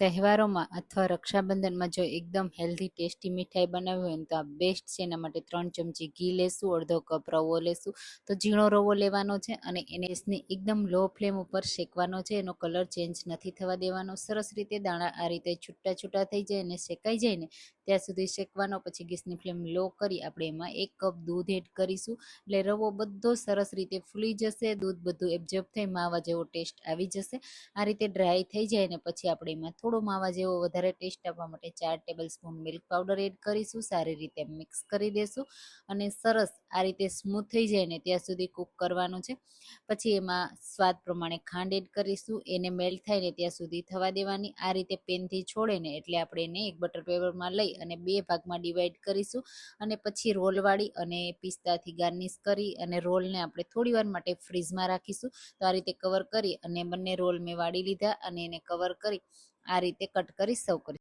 તહેવારોમાં અથવા રક્ષાબંધનમાં જો એકદમ હેલ્ધી ટેસ્ટી મીઠાઈ બનાવવી હોય ને તો આ બેસ્ટ છે. એના માટે ત્રણ ચમચી ઘી લેશું, અડધો કપ રવો લેશું. તો ઝીણો રવો લેવાનો છે અને એને ગેસને એકદમ લો ફ્લેમ ઉપર શેકવાનો છે. એનો કલર ચેન્જ નથી થવા દેવાનો. સરસ રીતે દાણા આ રીતે છૂટા છૂટા થઈ જાય અને શેકાઈ જાય ને ત્યાં સુધી શેકવાનો, પછી ગેસની ફ્લેમ લો કરી આપણે એમાં એક કપ દૂધ એડ કરીશું. એટલે રવો બધો સરસ રીતે ફૂલી જશે, દૂધ બધું એબ્ઝર્બ થઈ માવા જેવો ટેસ્ટ આવી જશે. આ રીતે ડ્રાય થઈ જાય ને પછી આપણે એમાં થોડો માવા જેવો વધારે ટેસ્ટ આપવા માટે ચાર tablespoon milk powder add કરીશું. સારી રીતે મિક્સ કરી દેશું અને સરસ આ રીતે સ્મૂથ થઈ જાય ને ત્યાં સુધી કૂક કરવાનું છે. પછી એમાં સ્વાદ પ્રમાણે ખાંડ એડ કરીશું. એને મેલ્ટ થાય ને ત્યાં સુધી થવા દેવાની. આ રીતે પેનથી છોડે ને એટલે આપણે એને એક બટર પેપરમાં લઈ અને બે ભાગમાં ડિવાઈડ કરીશું. અને પછી રોલ વાળી અને પિસ્તાથી ગાર્નિશ કરી અને રોલને આપણે થોડી વાર માટે ફ્રીઝમાં રાખીશું. તો આ રીતે કવર કરી અને બંને રોલ મેં વાળી લીધા અને એને કવર કરી આ રીતે કટ કરી સર્વ કરી